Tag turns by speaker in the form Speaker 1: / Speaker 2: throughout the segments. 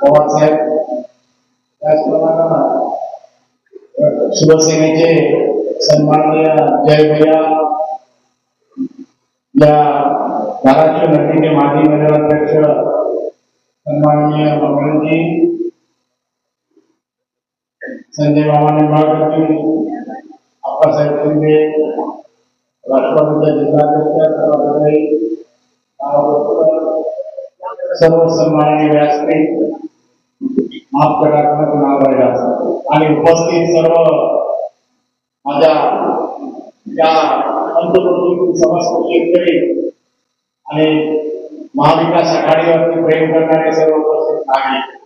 Speaker 1: पवार साहेब त्याचप्रमाणे शिवसेनेचे सन्माननीय जय भैया या महाराष्ट्र घटनेचे माजी नगराध्यक्ष सन्माननीय मंगळजी संजय बाबा निंबाळकरजी आप्पासाहेब शिंदे राष्ट्रवादीच्या जिल्हाध्यक्ष सर्वाधिकारी सर्व सन्माननीय व्यासपीठ माफ करा नाव राहिलं आणि उपस्थित सर्व माझ्या या पंतप्रधान समस्त शेतकरी आणि महाविकास आघाडीवरती प्रेम करणारे सर्व उपस्थित नागरिक.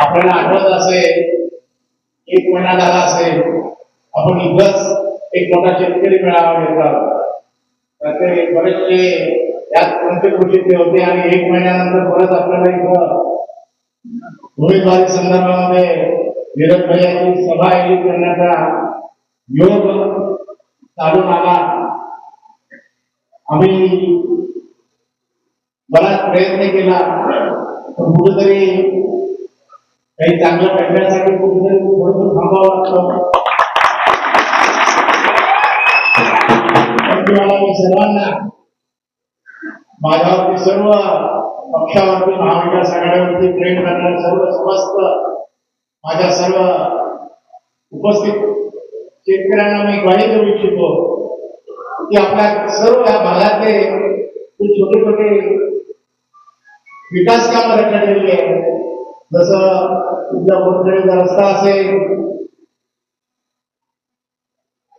Speaker 1: आपल्याला आठवत असेल एक महिना झाला असेल आपण इथंच एक मोठा शेतकरी मेळावा घेतला तर ते बरेचसे त्यात कोणते कृषीचे होते आणि एक महिन्यानंतर परत आपल्याला इथं उमेदवारी संदर्भामध्ये विरोध भैयाची सभा आयोजित करण्याचा योग चालून आला. आम्ही बराच प्रयत्न केला. पण कुठेतरी काही चांगलं करण्यासाठी कुठेतरी थोडंसं थांबावं लागतं. पण तुम्हाला मी सर्वांना माझ्यावरती सर्व पक्षावरती महाविकास आघाडीवरती प्रेम करणारे सर्व समस्त माझ्या सर्व उपस्थित शेतकऱ्यांना मी ग्वाही देऊ इच्छितो की आपल्या सर्व या भागातले जे छोटे छोटे विकास कामं रखडलेली आहे जसं तुमच्या बोरखेडचा रस्ता असेल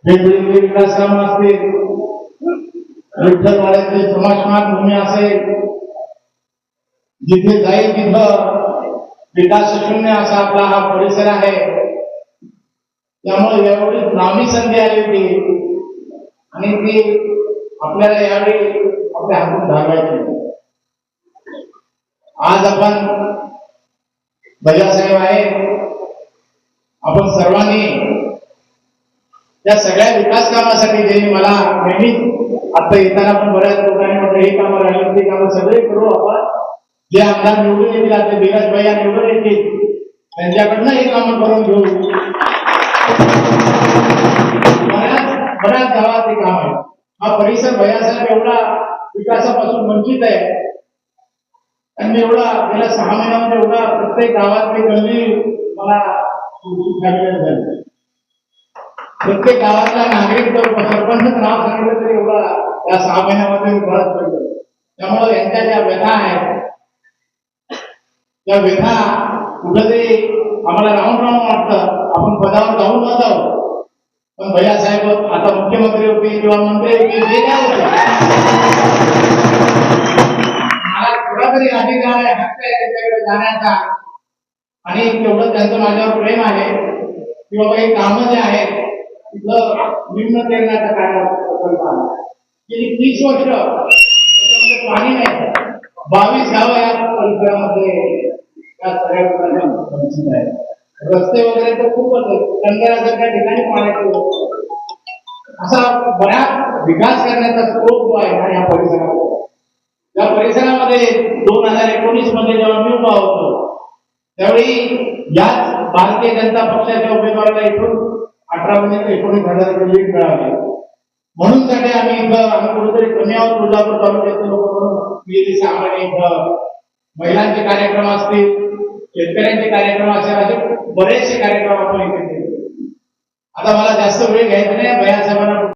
Speaker 1: वेगवेगळी विकास कामं असतील विठ्ठलवाड्याची समाजमान भूमी असेल जिथे जाईल तिथं विकास शून्य असा आपला हा परिसर आहे. त्यामुळे यावेळी नामी संधी आली होती. आणि ती आपल्याला यावेळी आपल्या हातून घालवायची आज आपण बजासाहेब आहे. आपण सर्वांनी त्या सगळ्या विकास कामासाठी ज्यांनी मला नेहमीच आता येताना पण बऱ्याच लोकांनी म्हटलं हे कामं राहिलं ते कामं सगळे करू आपण. जे आमदार निवडून येतील आपले धीरज भैया निवडून येतील त्यांच्याकडनं हे कामं करून घेऊ. बऱ्याच बऱ्याच गावात हे काम आहे. हा परिसर भैयासाहेब एवढा विकासापासून वंचित आहे. त्यांनी एवढा गेल्या सहा महिन्यामध्ये एवढा प्रत्येक गावातली गल्ली मला झाली प्रत्येक गावातला नागरिक सरपंचच नाव सांगितलं तरी एवढा या सहा महिन्यामध्ये मी परत पडलो त्यामुळे यांच्या ज्या व्यथा आहेत त्या व्यथा कुठेतरी आम्हाला राहून राहून वाटतं. आपण पदावर जाऊ न जाऊ. पण भैया साहेब आता मुख्यमंत्री होते किंवा मंत्री होते जे काय होते. मला थोडा तरी अधिकार आहे हक्क आहे त्यांच्याकडे जाण्याचा. आणि तेवढं त्यांचं माझ्यावर प्रेम आहे. की बाबा हे कामं जे आहेत निम्न तेरण्याचा काय प्रकल्प आला गेली तीस वर्ष त्याच्यामध्ये पाणी नाही बावीस गाव या परिसरामध्ये या सगळ्या लोकांना वंचित आहे. रस्ते वगैरे तर खूपच आहेत कंदरासारख्या ठिकाणी पाण्याची असा बऱ्याच विकास करण्याचा स्कोप जो आहे ना या परिसरामध्ये या परिसरामध्ये दोन हजार एकोणीसमध्ये जेव्हा मी उभा होतो. त्यावेळी याच भारतीय जनता पक्षाच्या उमेदवाराला इथून अठरा म्हणजे ते एकोणीस हजार लीड मिळाली. म्हणून त्याने आम्ही इथं आम्ही कुठेतरी कमी आहोत तुळजापूर तालुक्यातले लोक म्हणून सामान्य इथं महिलांचे कार्यक्रम असतील शेतकऱ्यांचे कार्यक्रम असतील असे बरेचसे कार्यक्रम आपण इथे केले. आता मला जास्त वेळ घ्यायचा नाही भैया साहेबांना